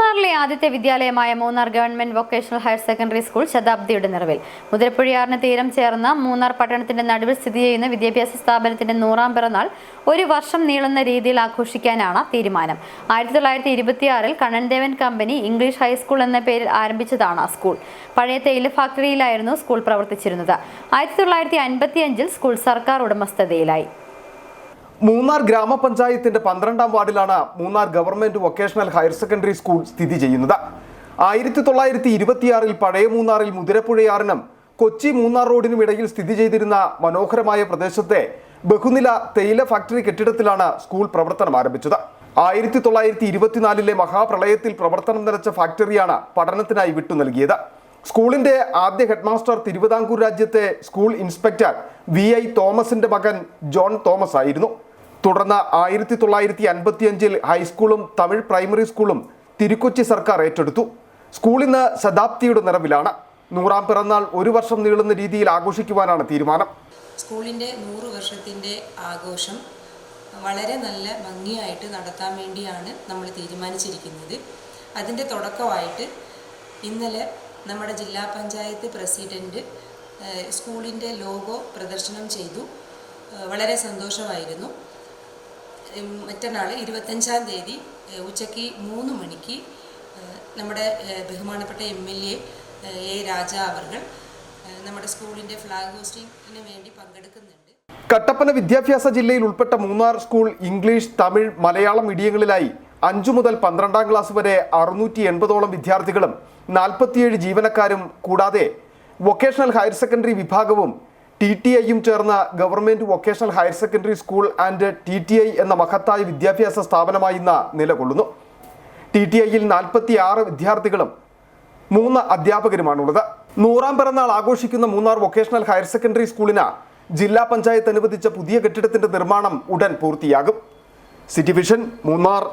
മൂന്നാറിലെ ആദ്യത്തെ വിദ്യാലയമായ Munnar government vocational higher secondary school ശതാബ്ദിയുടെ നിറവിൽ. മുതിരപ്പുഴയാറിന് തീരം ചേർന്ന മൂന്നാർ പട്ടണത്തിന്റെ നടുവിൽ സ്ഥിതി ചെയ്യുന്ന വിദ്യാഭ്യാസ സ്ഥാപനത്തിന്റെ നൂറാം പിറന്നാൾ ഒരു വർഷം നീളുന്ന രീതിയിൽ ആഘോഷിക്കാനാണ് തീരുമാനം. ആയിരത്തി തൊള്ളായിരത്തി ഇരുപത്തിയാറിൽ കണ്ണൻദേവൻ കമ്പനി ഇംഗ്ലീഷ് ഹൈസ്കൂൾ എന്ന പേരിൽ ആരംഭിച്ചതാണ് സ്കൂൾ. പഴയ തേയില ഫാക്ടറിയിലായിരുന്നു സ്കൂൾ പ്രവർത്തിച്ചിരുന്നത്. ആയിരത്തി തൊള്ളായിരത്തി അൻപത്തിയഞ്ചിൽ സ്കൂൾ സർക്കാർ ഉടമസ്ഥതയിലായി. മൂന്നാർ ഗ്രാമപഞ്ചായത്തിന്റെ പന്ത്രണ്ടാം വാർഡിലാണ് Munnar government vocational higher secondary school സ്ഥിതി ചെയ്യുന്നത്. ആയിരത്തി തൊള്ളായിരത്തി ഇരുപത്തിയാറിൽ പഴയ മൂന്നാറിൽ മുതിരപ്പുഴയാറിനും കൊച്ചി മൂന്നാർ റോഡിനും ഇടയിൽ സ്ഥിതി ചെയ്തിരുന്ന മനോഹരമായ പ്രദേശത്തെ ബഹുനില തേയില ഫാക്ടറി കെട്ടിടത്തിലാണ് സ്കൂൾ പ്രവർത്തനം ആരംഭിച്ചത്. ആയിരത്തി തൊള്ളായിരത്തി ഇരുപത്തിനാലിലെ മഹാപ്രളയത്തിൽ പ്രവർത്തനം നിലച്ച ഫാക്ടറിയാണ് പഠനത്തിനായി വിട്ടു നൽകിയത്. സ്കൂളിന്റെ ആദ്യ ഹെഡ്മാസ്റ്റർ തിരുവിതാംകൂർ രാജ്യത്തെ സ്കൂൾ ഇൻസ്പെക്ടർ വി ഐ തോമസിന്റെ മകൻ ജോൺ തോമസ് ആയിരുന്നു. തുടർന്ന് ആയിരത്തി തൊള്ളായിരത്തി അൻപത്തിയഞ്ചിൽ ഹൈസ്കൂളും തമിഴ് പ്രൈമറി സ്കൂളും തിരുക്കൊച്ചി സർക്കാർ ഏറ്റെടുത്തു. സ്കൂൾ ഇന്ന് ശതാബ്ദിയുടെ നിറവിലാണ്. നൂറാം പിറന്നാൾ ഒരു വർഷം നീളുന്ന രീതിയിൽ ആഘോഷിക്കുവാനാണ് തീരുമാനം. സ്കൂളിന്റെ നൂറ് വർഷത്തിന്റെ ആഘോഷം വളരെ നല്ല ഭംഗിയായിട്ട് നടത്താൻ വേണ്ടിയാണ് നമ്മൾ തീരുമാനിച്ചിരിക്കുന്നത്. അതിന്റെ തുടക്കമായിട്ട് ഇന്നലെ നമ്മുടെ ജില്ലാ പഞ്ചായത്ത് പ്രസിഡന്റ് സ്കൂളിന്റെ ലോഗോ പ്രദർശനം ചെയ്തു. വളരെ സന്തോഷമായിരുന്നു. മറ്റന്നാൾ ഇരുപത്തഞ്ചാം തീയതി ഉച്ചയ്ക്ക് മൂന്ന് മണിക്ക് നമ്മുടെ ബഹുമാനപ്പെട്ട M L A A Raja അവർകൾ നമ്മുടെ സ്കൂളിന്റെ ഫ്ലാഗ് ഹോസ്റ്റിങ്ങിന് വേണ്ടി പങ്കെടുക്കുന്നുണ്ട്. കട്ടപ്പന വിദ്യാഭ്യാസ ജില്ലയിൽ ഉൾപ്പെട്ട മൂന്നാർ സ്കൂൾ ഇംഗ്ലീഷ് തമിഴ് മലയാളം മീഡിയങ്ങളിലായി അഞ്ചു മുതൽ പന്ത്രണ്ടാം ക്ലാസ് വരെ അറുന്നൂറ്റി എൺപതോളം വിദ്യാർത്ഥികളും നാൽപ്പത്തിയേഴ് ജീവനക്കാരും കൂടാതെ വൊക്കേഷണൽ ഹയർ സെക്കൻഡറി വിഭാഗവും ടി ടി ഐയും ചേർന്ന government vocational higher secondary school and T T I എന്ന മഹത്തായ വിദ്യാഭ്യാസ സ്ഥാപനമായി ഇന്ന് നിലകൊള്ളുന്നു. ടി ടി ഐയിൽ നാൽപ്പത്തി ആറ് വിദ്യാർത്ഥികളും മൂന്ന് അധ്യാപകരുമാണുള്ളത്. നൂറാം പിറന്നാൾ ആഘോഷിക്കുന്ന മൂന്നാർ വൊക്കേഷണൽ ഹയർ സെക്കൻഡറി സ്കൂളിന് ജില്ലാ പഞ്ചായത്ത് അനുവദിച്ച പുതിയ കെട്ടിടത്തിന്റെ നിർമ്മാണം ഉടൻ പൂർത്തിയാകും. City vision Munnar.